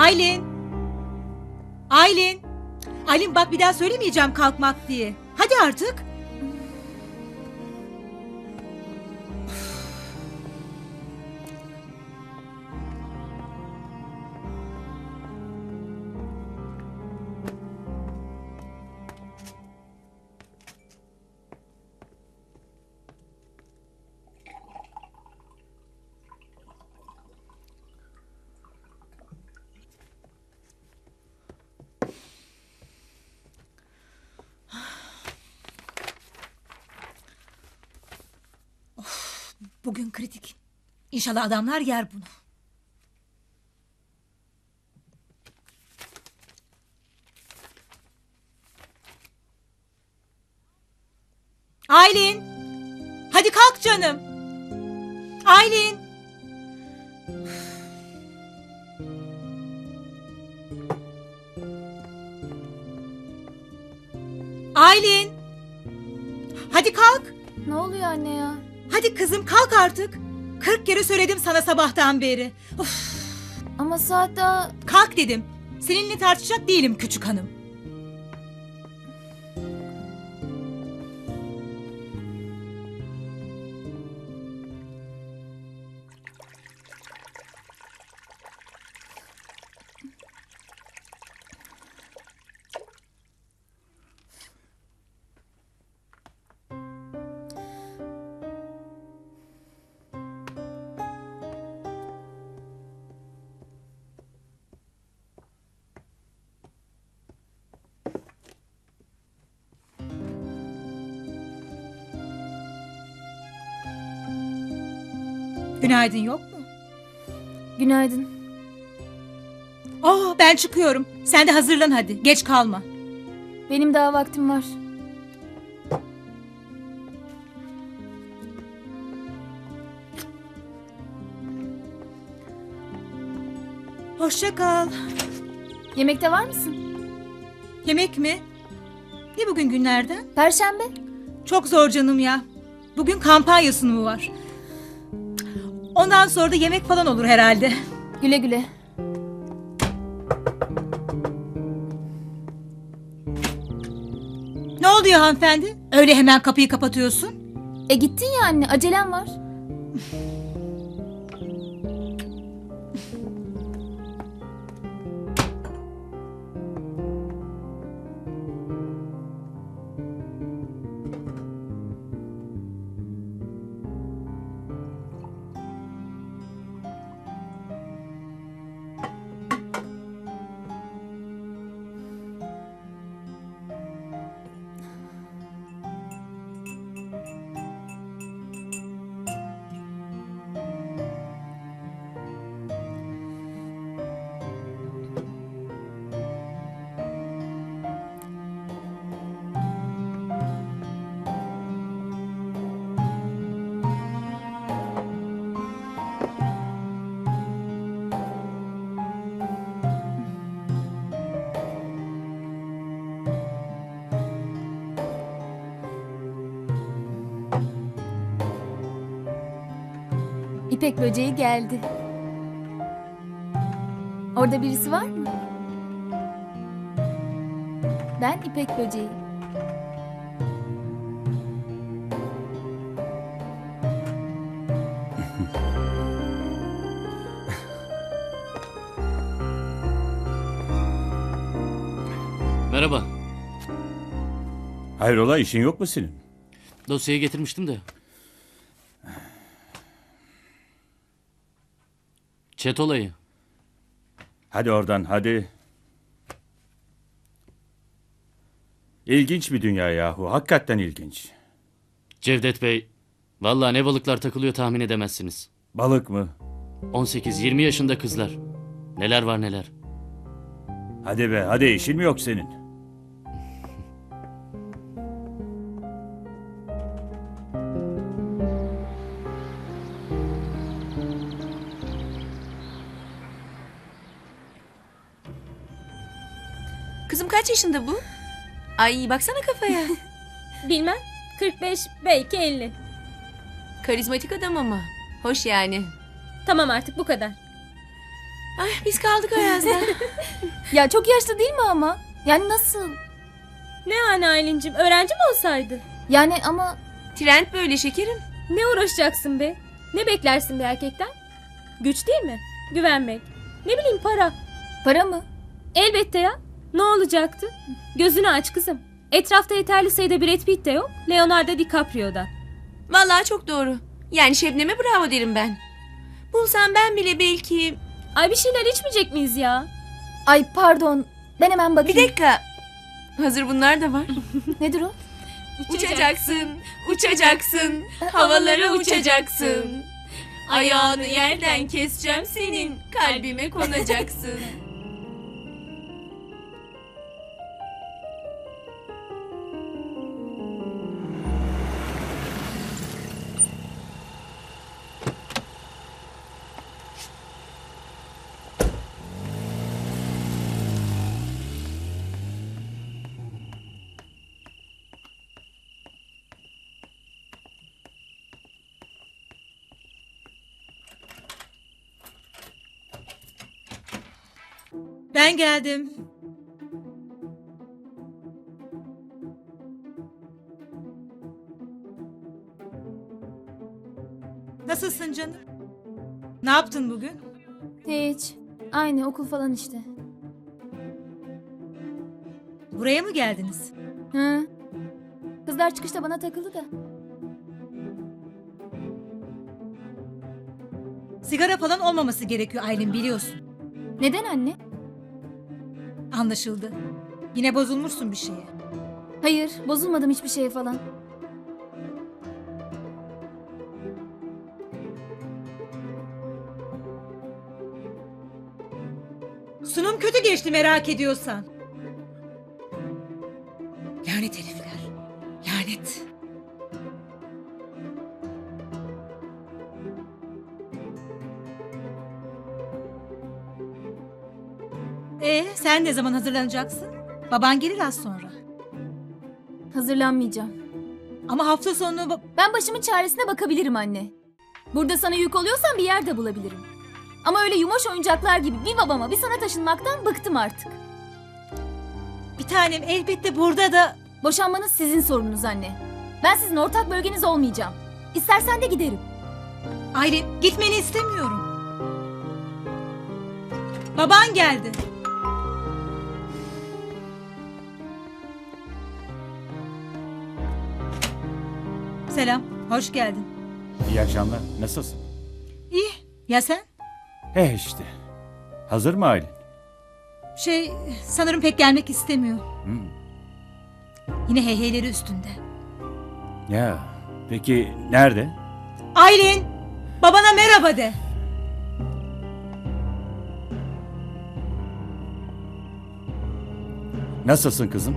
Aylin. Aylin. Aylin bak bir daha söylemeyeceğim kalkmak diye. Hadi artık. Bugün kritik. İnşallah adamlar yer bunu. Aylin. Hadi kalk canım. Aylin. Aylin. Hadi kalk. Ne oluyor anne ya? Hadi kızım kalk artık. Kırk kere söyledim sana sabahtan beri. Of, Ama saat daha... kalk dedim. Seninle tartışacak değilim küçük hanım. Günaydın yok mu? Günaydın. Oh ben çıkıyorum. Sen de hazırlan hadi. Geç kalma. Benim daha vaktim var. Hoşça kal. Yemekte var mısın? Yemek mi? Ne bugün günlerden? Perşembe. Çok zor canım ya. Bugün kampanya sunumu var. Ondan sonra da yemek falan olur herhalde. Güle güle. Ne oluyor hanımefendi? Öyle hemen kapıyı kapatıyorsun. E gittin ya anne. Acelem var. İpek böceği geldi. Orada birisi var mı? Ben İpek böceği. Merhaba. Hayrola işin yok mu senin? Dosyayı getirmiştim de. Çet olayı. Hadi oradan hadi. İlginç bir dünya yahu. Hakikaten ilginç. Cevdet Bey. Vallahi ne balıklar takılıyor tahmin edemezsiniz. Balık mı? 18-20 yaşında kızlar. Neler var neler. Hadi be hadi işin mi yok senin? Kızım kaç yaşında bu? Ay baksana kafaya. Bilmem. 45 belki 50. Karizmatik adam ama. Hoş yani. Tamam artık bu kadar. Ay biz kaldık Ayaz'da. Ya çok yaşlı değil mi ama? Yani nasıl? Ne yani Aylin'cim öğrenci mi olsaydı? Yani ama Trend böyle şekerim. Ne uğraşacaksın be? Ne beklersin bir erkekten? Güç değil mi? Güvenmek. Ne bileyim para. para mı? Elbette ya. Ne olacaktı? Gözünü aç kızım. Etrafta yeterli sayıda Brad Pitt de yok. Leonardo DiCaprio'da. Vallahi çok doğru. Yani Şebnem'e bravo derim ben. Bulsam ben bile belki... Ay bir şeyler içmeyecek miyiz ya? Ay pardon. Ben hemen Bir bakayım. dakika. Hazır bunlar da var. Nedir o? Uçacaksın, uçacaksın, havalara uçacaksın. Ayağını yerden keseceğim senin, kalbime konacaksın. Ben geldim. Nasılsın canım? Ne yaptın bugün? Hiç. Aynı okul falan işte. Buraya mı geldiniz? Hı. Kızlar çıkışta bana takıldı da. Sigara falan olmaması gerekiyor Aylin biliyorsun. Neden anne? Anlaşıldı. Yine bozulmuşsun bir şeye. Hayır, bozulmadım hiçbir şeye falan. Sunum kötü geçti merak ediyorsan. Sen ne zaman hazırlanacaksın? Baban gelir az sonra. Hazırlanmayacağım. Ama hafta sonu ba- Ben başımın çaresine bakabilirim anne. Burada sana yük oluyorsan bir yerde bulabilirim. Ama öyle yumaş oyuncaklar gibi bir babama bir sana taşınmaktan bıktım artık. bir tanem elbette burada da Boşanmanız sizin sorununuz anne. Ben sizin ortak bölgeniz olmayacağım. İstersen de giderim. Aylin gitmeni istemiyorum. Baban geldi. Selam, hoş geldin. İyi akşamlar. Nasılsın? İyi, ya sen? Eh işte. Hazır mı Aylin? Şey, sanırım pek gelmek istemiyor. Hmm. Yine heyheyleri üstünde. Ya peki nerede? Aylin, babana merhaba de. Nasılsın kızım?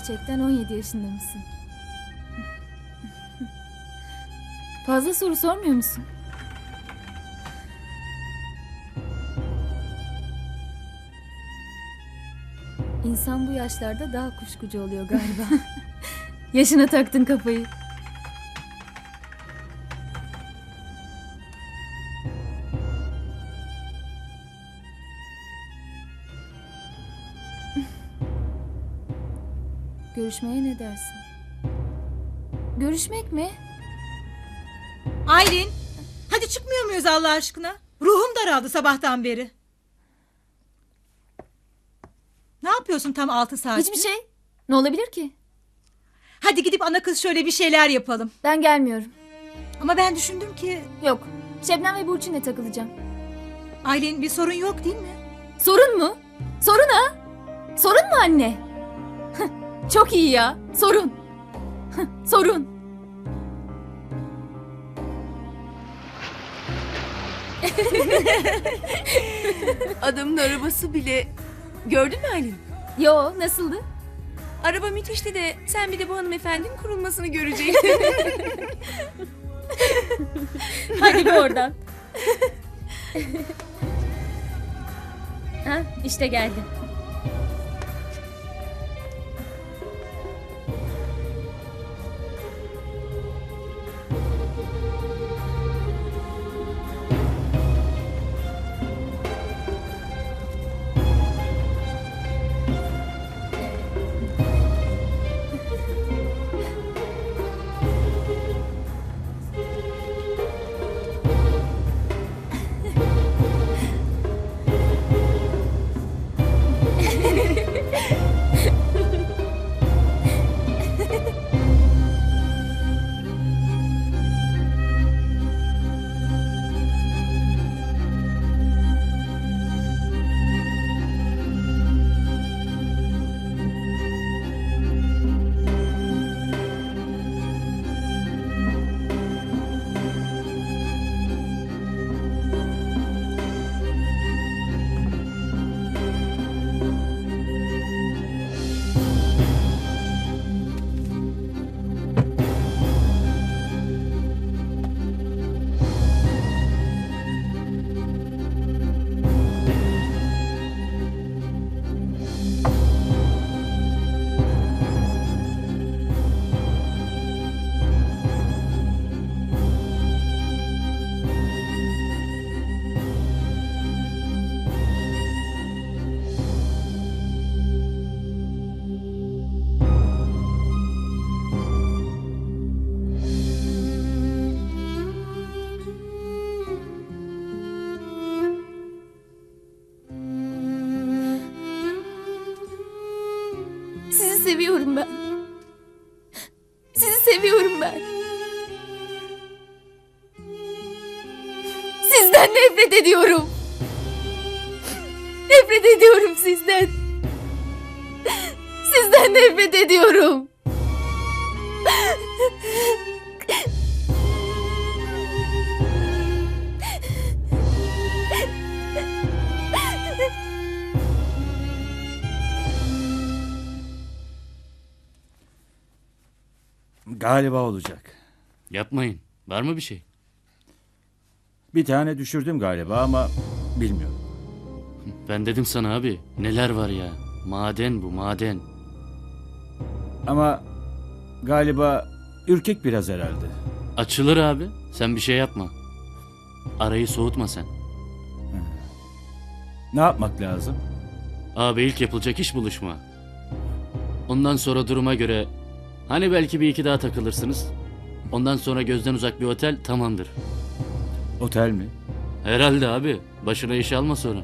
Gerçekten 17 yaşında mısın? Fazla soru sormuyor musun? İnsan bu yaşlarda daha kuşkucu oluyor galiba. Yaşına taktın kafayı. Görüşmeye ne dersin? Görüşmek mi? Aylin, hadi çıkmıyor muyuz Allah aşkına? Ruhum daraldı sabahtan beri. Ne yapıyorsun tam altı saat? Hiçbir şey. Ne olabilir ki? Hadi gidip ana kız şöyle bir şeyler yapalım. Ben gelmiyorum. Ama ben düşündüm ki Yok. Şebnem ve Burçin'le takılacağım. Aylin bir sorun yok değil mi? Sorun mu? Sorun ha? Sorun mu anne? Çok iyi ya. Sorun. Sorun. Adamın arabası bile... Gördün mü Aylin? Yo nasıldı? Araba müthişti de sen bir de bu hanımefendinin kurulmasını göreceksin. Hadi bir oradan. Ha, işte geldi. Seviyorum ben. Sizi seviyorum ben. Sizden nefret ediyorum. Nefret ediyorum sizden. Sizden nefret ediyorum. Galiba olacak. Yapmayın. Var mı bir şey? Bir tane düşürdüm galiba ama bilmiyorum. Ben dedim sana abi. Neler var ya. Maden bu maden. Ama galiba ürkek biraz herhalde. Açılır abi. Sen bir şey yapma. Arayı soğutma sen. Ne yapmak lazım? Abi ilk yapılacak iş buluşma. Ondan sonra duruma göre hani belki bir iki daha takılırsınız. Ondan sonra gözden uzak bir otel tamamdır. Otel mi? Herhalde abi. Başına iş alma sonra.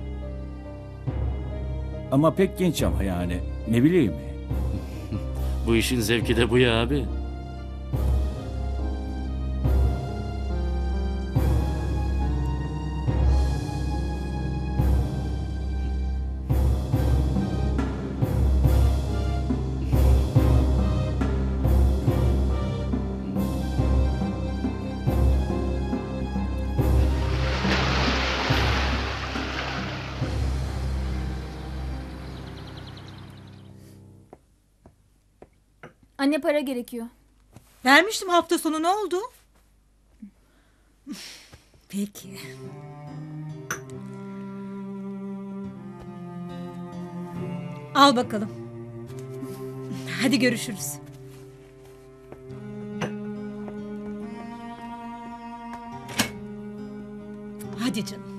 Ama pek genç ama yani. Ne bileyim. Bu işin zevki de bu ya abi. Anne para gerekiyor. Vermiştim hafta sonu ne oldu? Peki. Al bakalım. Hadi görüşürüz. Hadi canım.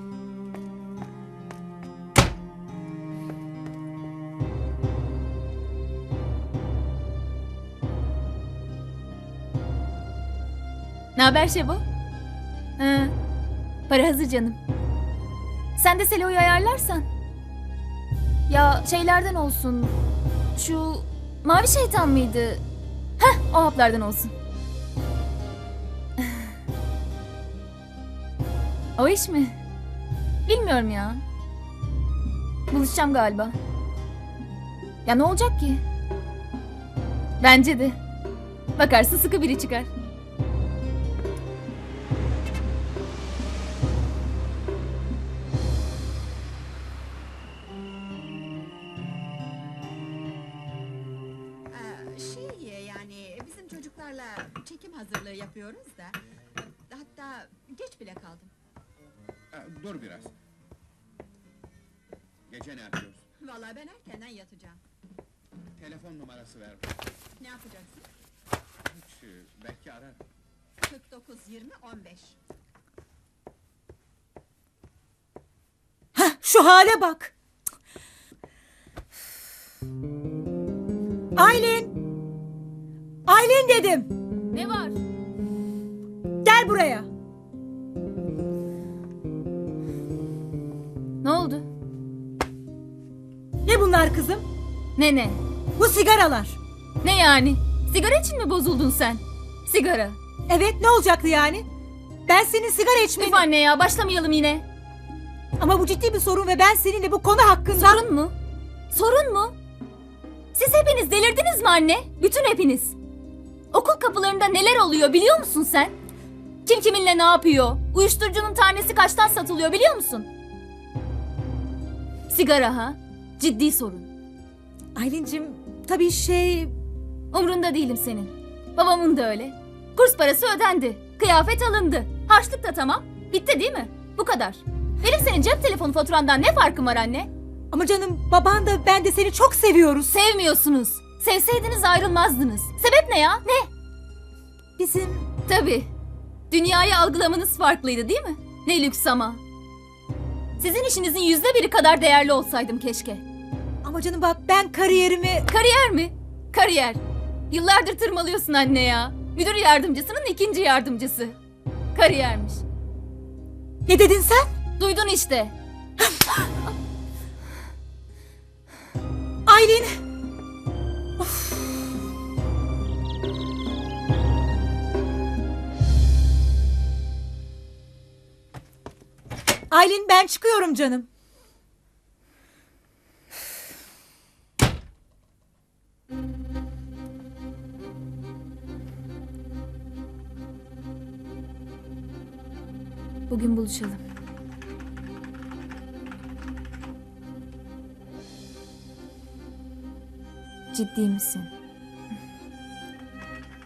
Ne haber Şebo? Hı. Para hazır canım. Sen de Selo'yu ayarlarsan. Ya şeylerden olsun. Şu mavi şeytan mıydı? Heh o haplardan olsun. o iş mi? Bilmiyorum ya. Buluşacağım galiba. Ya ne olacak ki? Bence de. Bakarsın sıkı biri çıkar. Çekim hazırlığı yapıyoruz da hatta geç bile kaldım. Dur biraz. Gece ne yapıyorsun? Vallahi ben erkenden yatacağım. Telefon numarası ver. Ne yapacaksın? Hiç, e, belki arar. 49 20 15. Heh, şu hale bak. Aylin. Aylin dedim. Ne var? Gel buraya. Ne oldu? Ne bunlar kızım? Ne ne? Bu sigaralar. Ne yani? Sigara için mi bozuldun sen? Sigara. Evet ne olacaktı yani? Ben senin sigara içmeni... Üf anne ya başlamayalım yine. Ama bu ciddi bir sorun ve ben seninle bu konu hakkında... Sorun mu? Sorun mu? Siz hepiniz delirdiniz mi anne? Bütün hepiniz. Kapılarında neler oluyor biliyor musun sen? Kim kiminle ne yapıyor? Uyuşturucunun tanesi kaçtan satılıyor biliyor musun? Sigara ha? Ciddi sorun. Aylin'cim tabii şey... Umrunda değilim senin. Babamın da öyle. Kurs parası ödendi. Kıyafet alındı. Harçlık da tamam. Bitti değil mi? Bu kadar. Benim senin cep telefonu faturandan ne farkım var anne? Ama canım baban da ben de seni çok seviyoruz. Sevmiyorsunuz. Sevseydiniz ayrılmazdınız. Sebep ne ya? Ne? Bizim... Tabii. Dünyayı algılamanız farklıydı değil mi? Ne lüks ama. Sizin işinizin yüzde biri kadar değerli olsaydım keşke. Ama canım bak ben kariyerimi... Kariyer mi? Kariyer. Yıllardır tırmalıyorsun anne ya. Müdür yardımcısının ikinci yardımcısı. Kariyermiş. Ne dedin sen? Duydun işte. Aylin! Aylin ben çıkıyorum canım. Bugün buluşalım. Ciddi misin?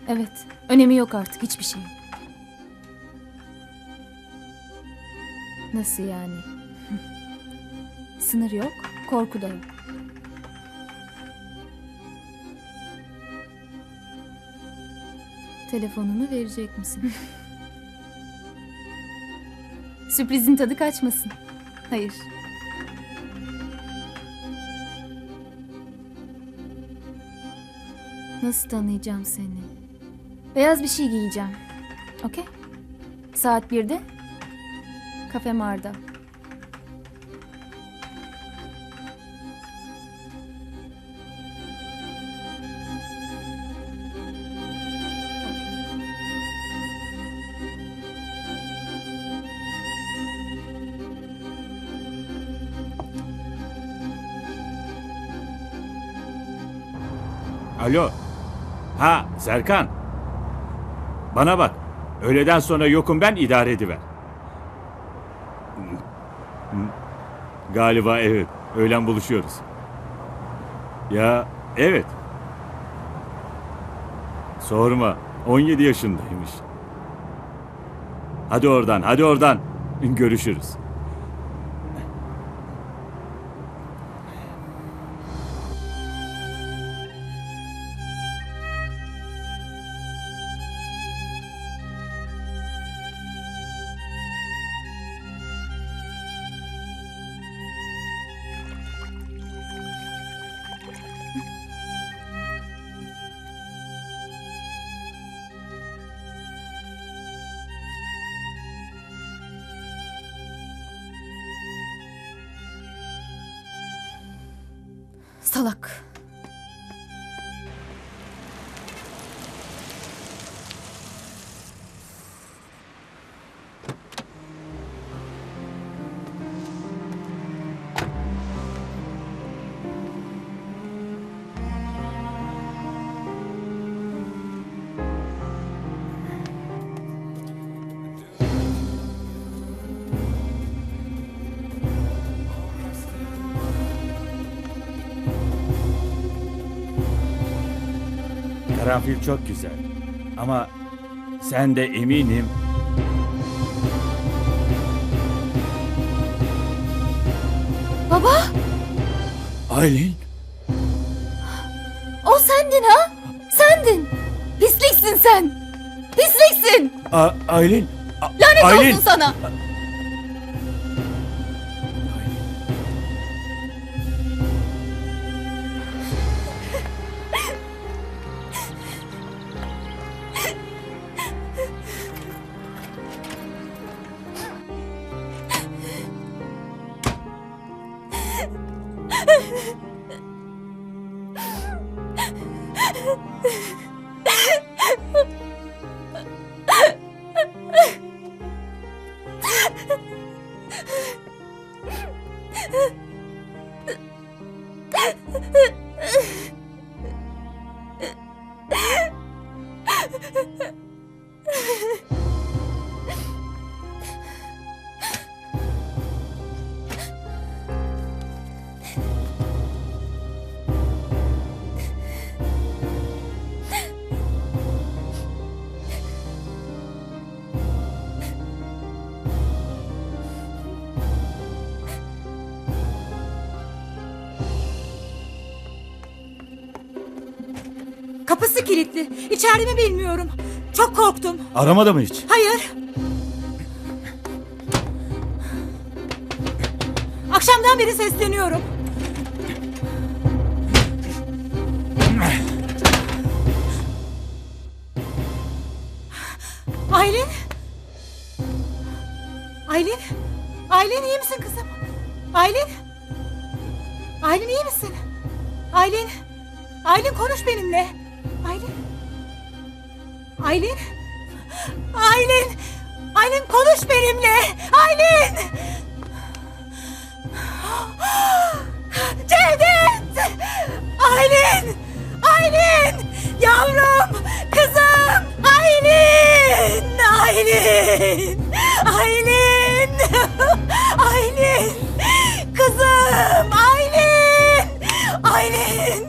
Evet. Önemi yok artık hiçbir şey. Nasıl yani? Sınır yok, korku da yok. Telefonunu verecek misin? Sürprizin tadı kaçmasın. Hayır. Nasıl tanıyacağım seni? Beyaz bir şey giyeceğim. Okey? Saat birde. Kafe Mar'da. Alo. Ha Serkan. Bana bak. Öğleden sonra yokum ben idare ediver. Galiba evet. Öğlen buluşuyoruz. Ya evet. Sorma. 17 yaşındaymış. Hadi oradan, hadi oradan. Görüşürüz. Salak. Karanfil çok güzel. Ama sen de eminim Baba, Aylin. o sendin ha? Sendin. Pisliksin sen. Pisliksin. Aylin. Lanet Aylin! olsun sana. Ha ha ha! Kapısı kilitli. İçeride mi bilmiyorum. Çok korktum. Aramadı mı hiç? Hayır. Akşamdan beri sesleniyorum. Aylin? Aylin? Aylin iyi misin kızım? Aylin? Aylin iyi misin? Aylin? Aylin konuş benimle. Aylin? Aylin? Aylin! Aylin konuş benimle! Aylin! Cevdet! Aylin! Aylin! Yavrum! Kızım! Aylin! Aylin! Aylin! Aylin! Kızım! Aylin! Aylin!